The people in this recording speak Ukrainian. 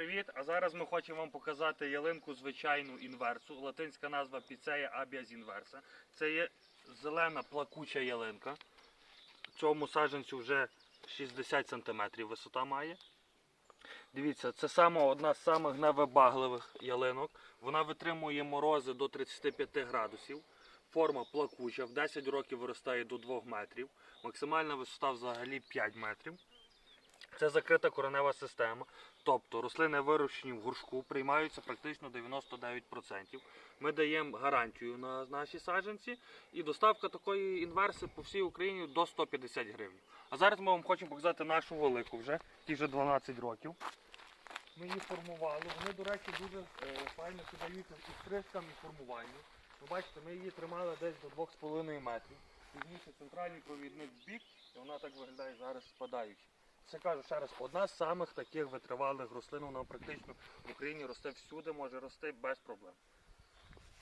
привіт! А зараз ми хочемо вам показати ялинку звичайну інверсу. Латинська назва піцея абіас інверса. Це є зелена плакуча ялинка. Цьому саджанцю вже 60 см висота має. Дивіться, це саме одна з самих невибагливих ялинок. Вона витримує морози до 35 градусів. Форма плакуча, в 10 років виростає до 2 метрів. Максимальна висота взагалі 5 метрів. Це закрита коренева система. Тобто рослини вирощені в горшку приймаються практично 99%. Ми даємо гарантію на наші саджанці і доставка такої інверси по всій Україні до 150 гривень. А зараз ми вам хочемо показати нашу велику вже, якій вже 12 років. Ми її формували. Вони, до речі, дуже е, файно піддаються і стрижкам, і формуванню. Ви бачите, ми її тримали десь до 2,5 метрів. Пізніше центральний провідник в бік, і вона так виглядає зараз спадаючи. Це кажу ще раз, одна з самих таких витривалих рослин, вона практично в Україні росте всюди, може рости без проблем.